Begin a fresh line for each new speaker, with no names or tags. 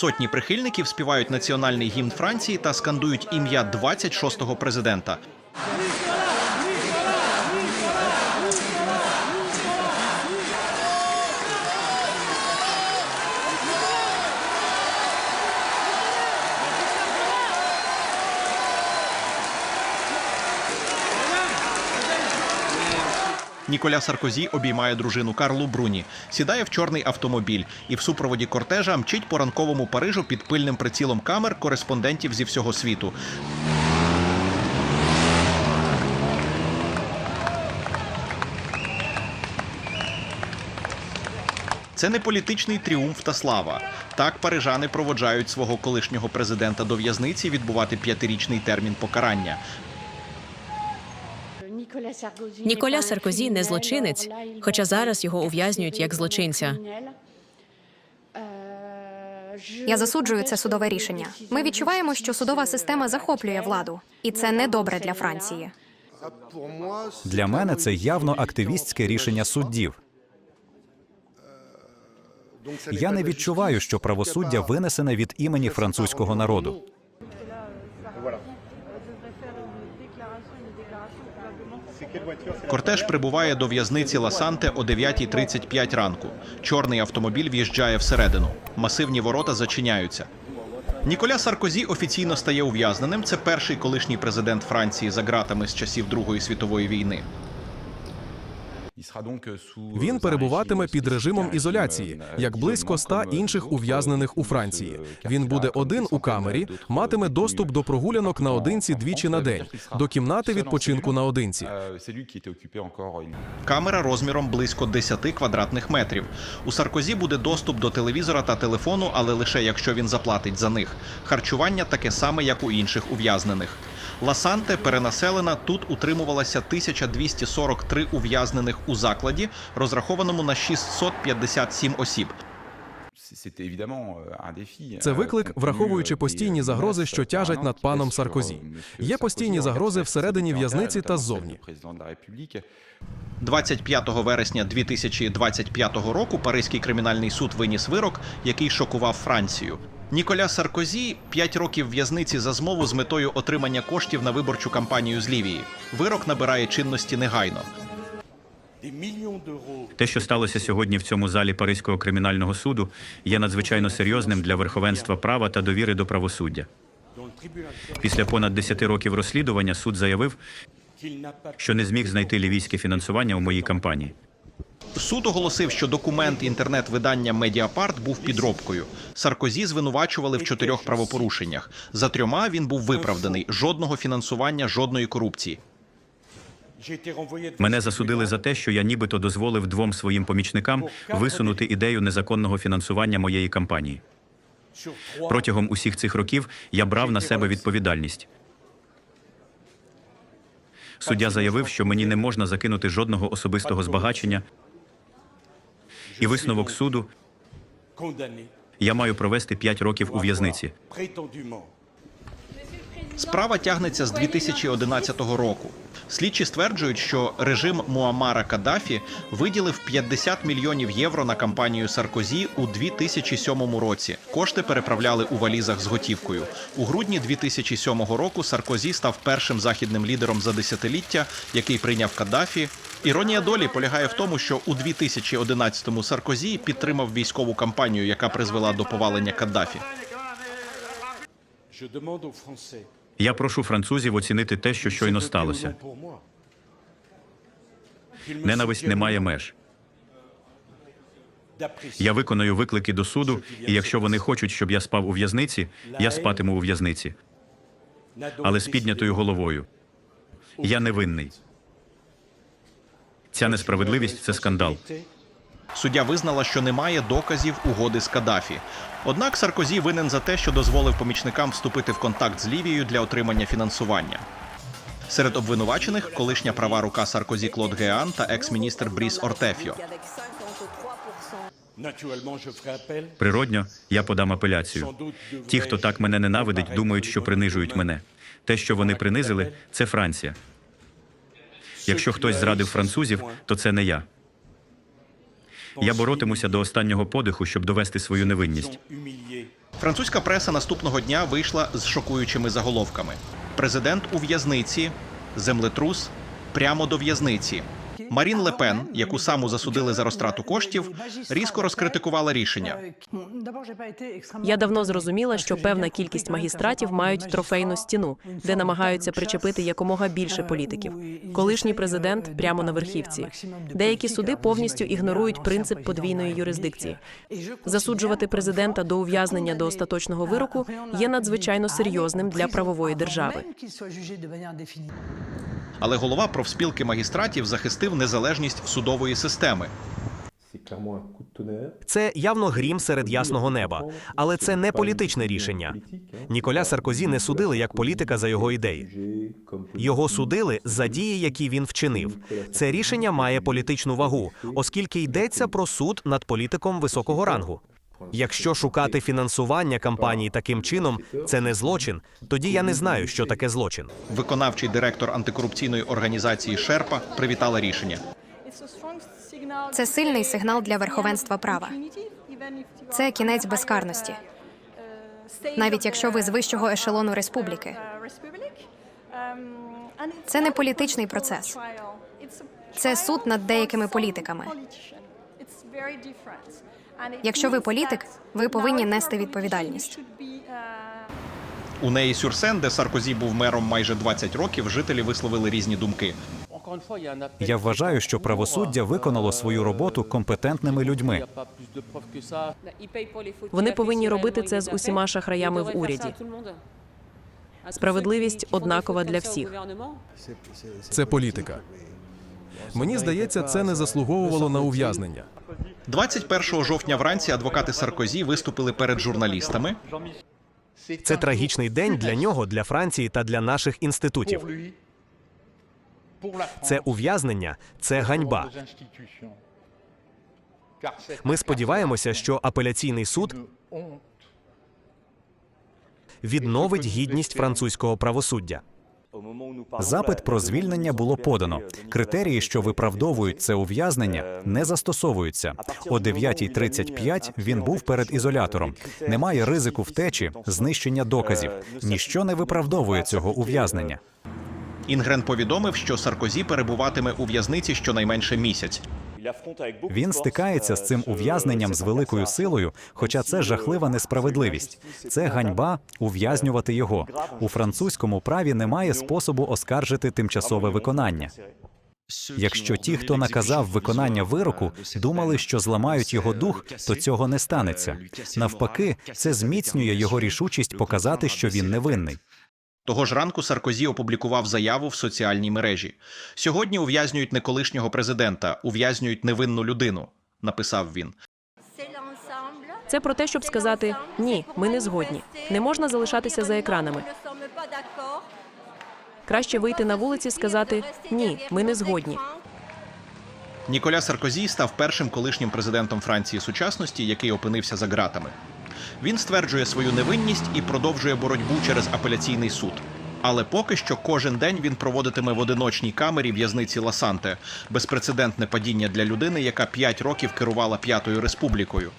Сотні прихильників співають національний гімн Франції та скандують ім'я 26-го президента. Ніколя Саркозі обіймає дружину Карлу Бруні, сідає в чорний автомобіль і в супроводі кортежа мчить по ранковому Парижу під пильним прицілом камер кореспондентів зі всього світу. Це не політичний тріумф та слава. Так парижани проводжають свого колишнього президента до в'язниці відбувати п'ятирічний термін покарання.
Ніколя Саркозі не злочинець, хоча зараз його ув'язнюють як злочинця.
Я засуджую це судове рішення. Ми відчуваємо, що судова система захоплює владу, і це не добре для Франції.
Для мене це явно активістське рішення суддів. Я не відчуваю, що правосуддя винесене від імені французького народу.
Кортеж прибуває до в'язниці Ласанте о 9.35 ранку. Чорний автомобіль в'їжджає всередину. Масивні ворота зачиняються. Ніколя Саркозі офіційно стає ув'язненим. Це перший колишній президент Франції за ґратами з часів Другої світової війни.
Він перебуватиме під режимом ізоляції, як близько ста інших ув'язнених у Франції. Він буде один у камері, матиме доступ до прогулянок наодинці двічі на день, до кімнати відпочинку наодинці.
Камера розміром близько 10 квадратних метрів. У Саркозі буде доступ до телевізора та телефону, але лише якщо він заплатить за них. Харчування таке саме, як у інших ув'язнених. Ласанте перенаселена. Тут утримувалося 1243 ув'язнених у закладі, розрахованому на 657 осіб.
Це виклик, враховуючи постійні загрози, що тяжать над паном Саркозі. Є постійні загрози всередині в'язниці та ззовні.
25 вересня 2025 року Паризький кримінальний суд виніс вирок, який шокував Францію. Ніколя Саркозі 5 років в'язниці за змову з метою отримання коштів на виборчу кампанію з Лівії. Вирок набирає чинності негайно.
Те, що сталося сьогодні в цьому залі Паризького кримінального суду, є надзвичайно серйозним для верховенства права та довіри до правосуддя. Після понад 10 років розслідування суд заявив, що не зміг знайти лівійське фінансування у моїй кампанії.
Суд оголосив, що документ інтернет-видання Медіапарт був підробкою. Саркозі звинувачували в чотирьох правопорушеннях. За трьома він був виправданий. Жодного фінансування, жодної корупції.
Мене засудили за те, що я нібито дозволив двом своїм помічникам висунути ідею незаконного фінансування моєї кампанії. Протягом усіх цих років я брав на себе відповідальність. Суддя заявив, що мені не можна закинути жодного особистого збагачення, і висновок суду я маю провести 5 років у в'язниці.
Справа тягнеться з 2011 року. Слідчі стверджують, що режим Муаммара Каддафі виділив 50 мільйонів євро на кампанію Саркозі у 2007 році. Кошти переправляли у валізах з готівкою. У грудні 2007 року Саркозі став першим західним лідером за десятиліття, який прийняв Каддафі. Іронія долі полягає в тому, що у 2011-му Саркозі підтримав військову кампанію, яка призвела до повалення Каддафі.
Я прошу французів оцінити те, що щойно сталося. Ненависть не має меж. Я виконую виклики до суду, і якщо вони хочуть, щоб я спав у в'язниці, я спатиму у в'язниці, але з піднятою головою. Я невинний. Ця несправедливість це скандал.
Суддя визнала, що немає доказів угоди з Каддафі. Однак Саркозі винен за те, що дозволив помічникам вступити в контакт з Лівією для отримання фінансування. Серед обвинувачених колишня права рука Саркозі Клод Геан та екс-міністр Бріс Ортефіо.
Природньо, я подам апеляцію. Ті, хто так мене ненавидить, думають, що принижують мене. Те, що вони принизили, це Франція. Якщо хтось зрадив французів, то це не я. Я боротимуся до останнього подиху, щоб довести свою невинність.
Французька преса наступного дня вийшла з шокуючими заголовками: президент у в'язниці, землетрус прямо до в'язниці. Марін Лепен, яку саму засудили за розтрату коштів, різко розкритикувала рішення.
Я давно зрозуміла, що певна кількість магістратів мають трофейну стіну, де намагаються причепити якомога більше політиків. Колишній президент прямо на верхівці. Деякі суди повністю ігнорують принцип подвійної юрисдикції. Засуджувати президента до ув'язнення до остаточного вироку є надзвичайно серйозним для правової держави.
Але голова профспілки магістратів захистив незалежність судової системи.
Це явно грім серед ясного неба, але це не політичне рішення. Ніколя Саркозі не судили як політика за його ідеї. Його судили за дії, які він вчинив. Це рішення має політичну вагу, оскільки йдеться про суд над політиком високого рангу. Якщо шукати фінансування кампанії таким чином, це не злочин. Тоді я не знаю, що таке злочин.
Виконавчий директор антикорупційної організації Шерпа привітала рішення.
Це сильний сигнал для верховенства права. Це кінець безкарності. Навіть якщо ви з вищого ешелону республіки. Це не політичний процес. Це суд над деякими політиками. Якщо ви політик, ви повинні нести відповідальність.
У неї Сюрсен, де Саркозі був мером майже 20 років, жителі висловили різні думки.
Я вважаю, що правосуддя виконало свою роботу компетентними людьми.
Вони повинні робити це з усіма шахраями в уряді. Справедливість однакова для всіх.
Це політика. Мені здається, це не заслуговувало на ув'язнення.
21 жовтня вранці адвокати Саркозі виступили перед журналістами.
Це трагічний день для нього, для Франції та для наших інститутів. Це ув'язнення, це ганьба. Ми сподіваємося, що апеляційний суд відновить гідність французького правосуддя.
Запит про звільнення було подано. Критерії, що виправдовують це ув'язнення, не застосовуються. О 9.35 він був перед ізолятором. Немає ризику втечі, знищення доказів. Ніщо не виправдовує цього ув'язнення.
Інгрен повідомив, що Саркозі перебуватиме у в'язниці щонайменше місяць.
Він стикається з цим ув'язненням з великою силою, хоча це жахлива несправедливість. Це ганьба ув'язнювати його. У французькому праві немає способу оскаржити тимчасове виконання. Якщо ті, хто наказав виконання вироку, думали, що зламають його дух, то цього не станеться. Навпаки, це зміцнює його рішучість показати, що він невинний.
Того ж ранку Саркозі опублікував заяву в соціальній мережі. Сьогодні ув'язнюють не колишнього президента, ув'язнюють невинну людину. Написав він.
Це про те, щоб сказати ні, ми не згодні. Не можна залишатися за екранами. Краще вийти на вулиці, сказати ні, ми не згодні.
Ніколя Саркозі став першим колишнім президентом Франції сучасності, який опинився за ґратами. Він стверджує свою невинність і продовжує боротьбу через апеляційний суд. Але поки що кожен день він проводитиме в одиночній камері в'язниці Ласанте безпрецедентне падіння для людини, яка п'ять років керувала п'ятою республікою.